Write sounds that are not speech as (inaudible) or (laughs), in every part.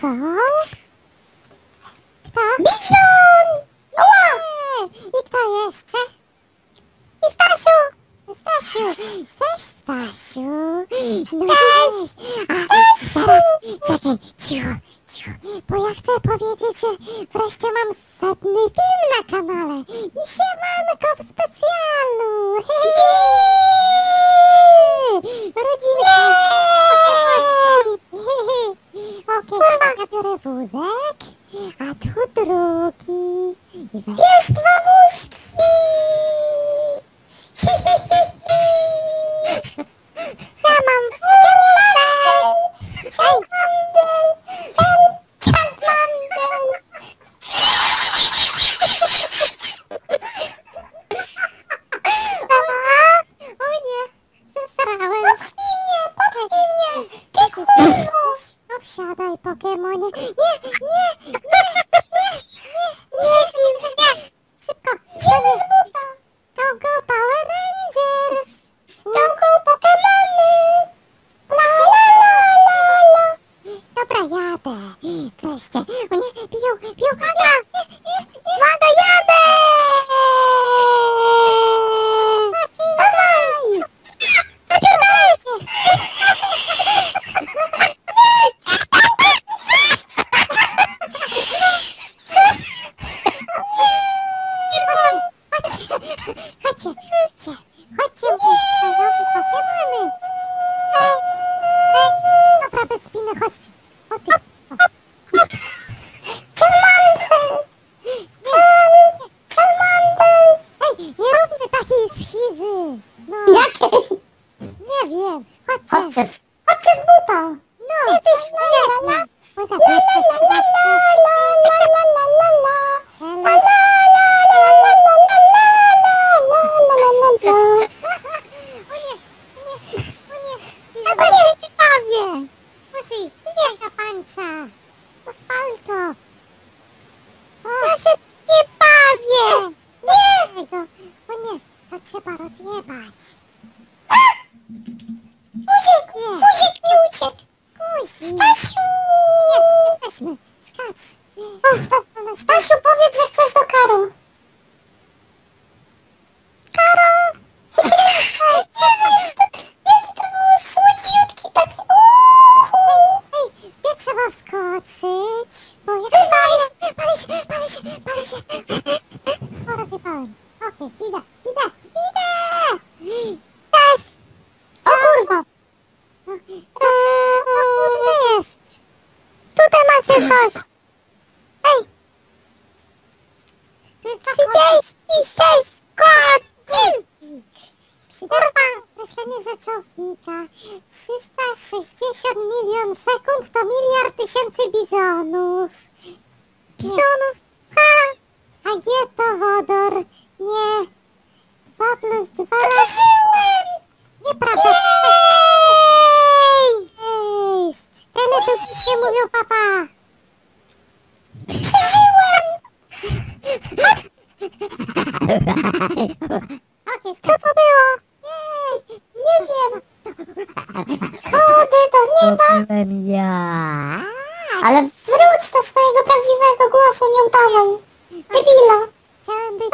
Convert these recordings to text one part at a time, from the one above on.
Co? Kto? Bizon! Ła! I kto jeszcze? I Stasiu! Stasiu! Cześć Stasiu! No cześć! A zaraz, czekaj, cicho, cicho, bo ja chcę powiedzieć, że wreszcie mam setny film na kanale i siemanko w specjalu! Hej! Wiewiór wózek, a tu drugi. Jest mamuski! just czyhasz? Ej! Trzydzieści sześć godzin! Kurwa, myślenie rzeczownika. 360 milion sekund to miliard tysięcy bizonów. Bizonów? Ha! A gdzie to wodor? Ja. Ale wróć do swojego prawdziwego głosu, nie udawaj. Debila. Chciałem być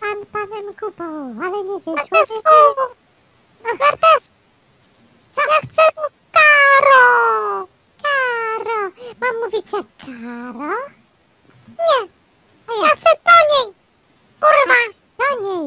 pan panem Kubą, ale nie wyszło. Bartek! No, Co ja chcę karo? Karo. Mam mówić jak karo? Nie. Ja chcę do niej. Kurwa. Do niej.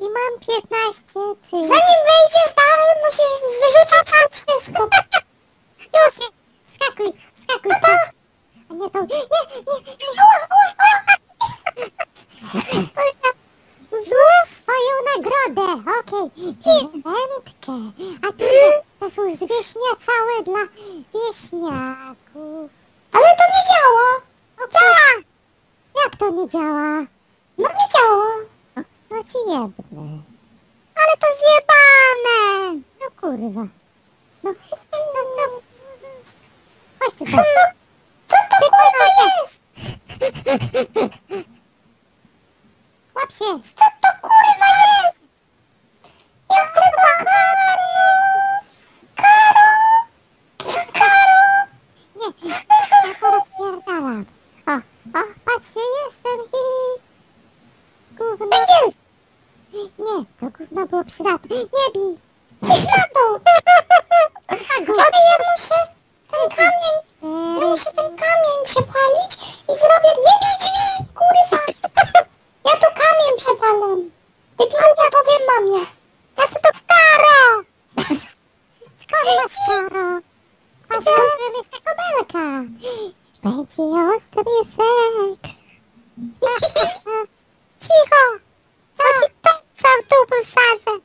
I mam 15, ty. Zanim wejdziesz dalej, musisz wyrzucić tam wszystko. Już, skakuj, no skakuj. A nie to... Nie, nie, nie. O, swoją nagrodę, okej. Okay. I wędkę. A ty, to są zwieśniaczałe dla wieśniaków. Ale to nie działa. Tak. Działa! Jak to nie działa? No nie działa. Ci jebnę. Ale to zjebane! No kurwa. No, no, no. Chodź tutaj. No, co to kurwa jest? Łap się. Co to kurwa jest? Ja chcę do Karo. Karo. Karo. Nie, ja to rozpierdalam. O, o, patrzcie, jestem i... Gówno. Węgiel. Nie, to gówno było przydatne. Nie bij. Ty szmato. Ale ja muszę ten kamień, ja muszę ten kamień przepalić i zrobię... Nie bij drzwi, kurwa. Ja tu kamień przepalam. Debilu, ja powiem mamie. Ja to to Karo! Skąd masz Karo? A skąd jest ta kabelka? Będzie ostry sek. Cicho! Co ci pęczą tu wysadzę?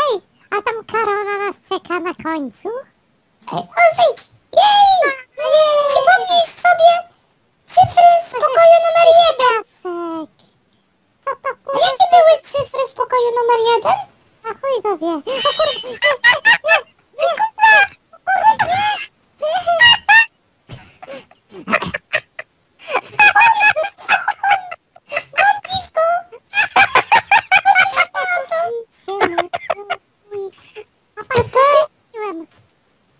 Ej, a tam Karo na nas czeka na końcu? O, wyjdź. Sobie cyfry z pokoju numer jeden. Co to A kurwa? jakie były cyfry w pokoju numer jeden? A chuj go wie. Nie, nie, nie, kurwa. Piłem.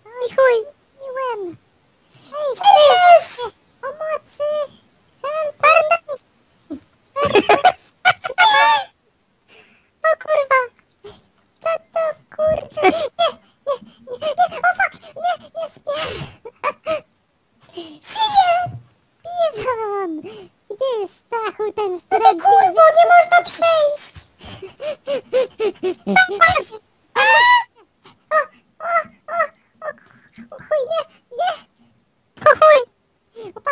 Oj chuj, piłem. Hej, Teraz! Pomocy! Help! O kurwa! Co to kurwa? Nie, nie, nie, nie, o fuck! Nie, nie śpię! Żyję! Bizon! Gdzie jest Stachu ten No to kurwo, nie można przejść! O, o, o, o, o chuj, nie, nie! O chuj!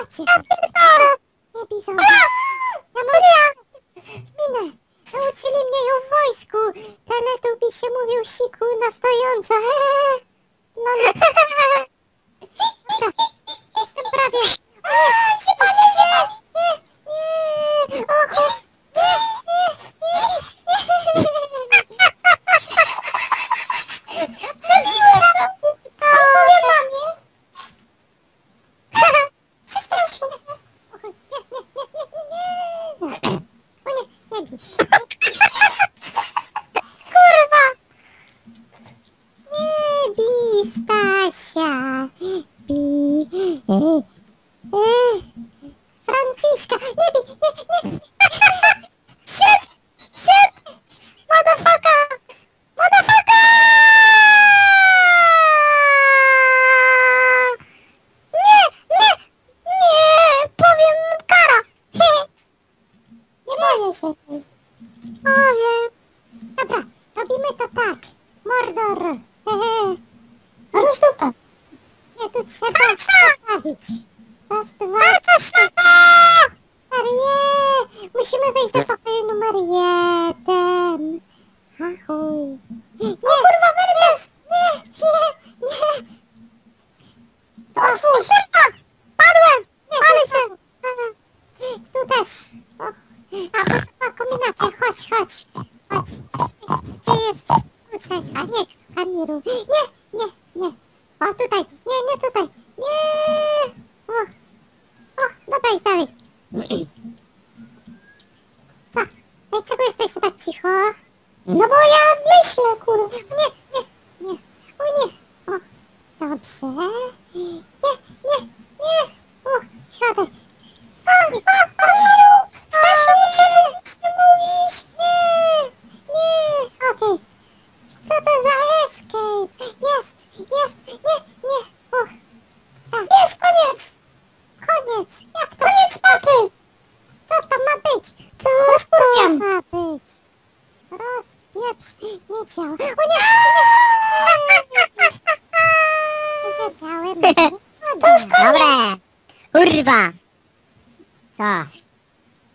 O patrzcie! Nie bizon! Ja mówię! Minę! Nauczyli mnie ją w wojsku! Teletubi się mówił siku na! Eee. (laughs) No, no. Dobra, jestem prawie! A, się paleję! Nie, nie! O chuj! Nie, nie, nie, Zrobiłem! Opowiem mamie! Przestrasz mnie! O chuj, nie, nie, nie, nie, nie! O nie, nie bij! Kurwa! Nie bij, Stasia! Bij! E, e, Franciszka! Nie bij! Nie, nie! Shit! Shit! Motherfucker! Motherfucker! Nie! Nie! Nie! Powiem kara! Nie boję się. Powiem! Dobra, robimy to tak. Mordor! Rusz dupę. Nie, tu trzeba. Raz, dwa, trzy, je! Musimy wejść do pokoju numer jeden. A chuj. Nie, kurwa, Merdes! nie, nie, nie. Otwórz! Kurwa! Padłem! Nie, palę się! Tu też. O. A, kurwa, kombinacja, chodź, chodź. Chodź. Gdzie jest kluczek? A nie, Kamiru. Nie, nie, nie. O, tutaj. Nie, nie tutaj. Nie. O, o, dobra, idź dalej. Co? Ej, czego jesteście tak cicho? No bo ja myślę, kurwa. Nie, nie, nie. O nie. O, dobrze. Nie, nie, nie. O, środek. O, o, Kamilu! Stasiu, czemu nie mówisz? Nie, nie, okej. Co to za escape? Jest, jest, nie, nie. Tak, Jest koniec! koniec. Jak to? Koniec mapy! Co to ma być? Co Rozkurwiam. to ma być? Rozpieprz, nie działa. O! Nie wiedziałem, że nie woda. Dobre! Kurwa! Co?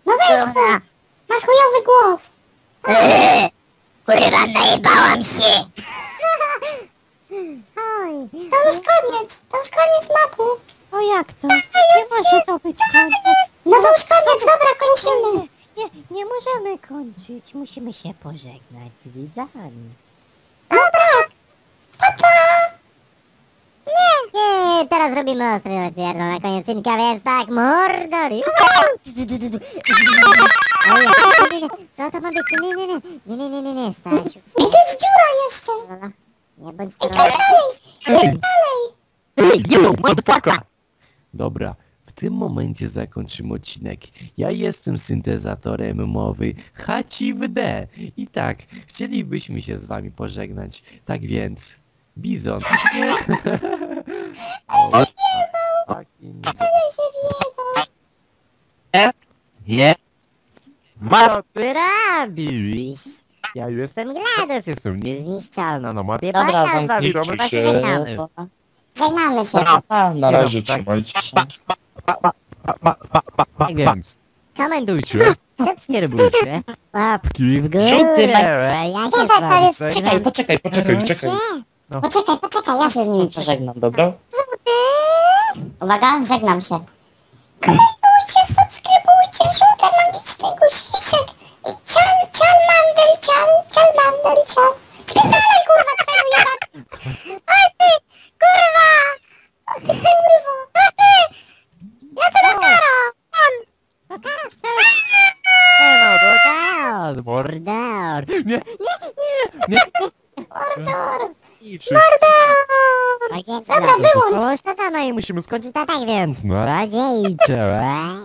No weź! Kurwa! Masz chujowy głos! Eee, (laughs) Kurwa, najebałam się! To już koniec, to już koniec mapy. O jak to? Nie może to być koniec. No to już koniec, dobra, kończymy. Nie, nie możemy kończyć. Musimy się pożegnać z widzami. No tak. Nie, teraz robimy ostry rozpierdol na koniec synka, więc tak, mordor! Co to ma być? Nie, nie, nie, nie, nie, nie, nie, nie, Stasiu. I tu jest dziura jeszcze. Nie bądź I trochę. tak dalej, i tak dalej. Dobra, w tym momencie zakończymy odcinek. Ja jestem syntezatorem mowy Haci w D. I tak, chcielibyśmy się z wami pożegnać. Tak więc, Bizon. O, taki Je. Mas. Co ty robisz? Ja jestem Gladys, jestem niezniszczalna, no mogę Dobra, pokazać, zamknijcie dobra, się. Żegnamy się. A, na razie trzymajcie się. Tak więc, komentujcie, subskrybujcie, łapki w górę, ja się Nie, z wami to jest- Czekaj, poczekaj, poczekaj, czekaj. Poczekaj, poczekaj, ja się z nim przeżegnam. Żegnam, dobra? Uwaga, żegnam się. Komentujcie, subskrybujcie, żółty magiczny guziczek. I cial, cial, mandel, cial, cial, mandel, cial. Spierdalaj, kurwa, twojego jeba. (laughs) A ty, kurwa! A ty, kurwa! A ty! Ja to dokara! On! Dokara wcale nie no, dokara, mordor, nie, nie, nie, Mordor! nie, Mordor! tak więc, Dobra, wyłącz. no, szkoda, no i musimy skończyć tak, tak więc, no cześć.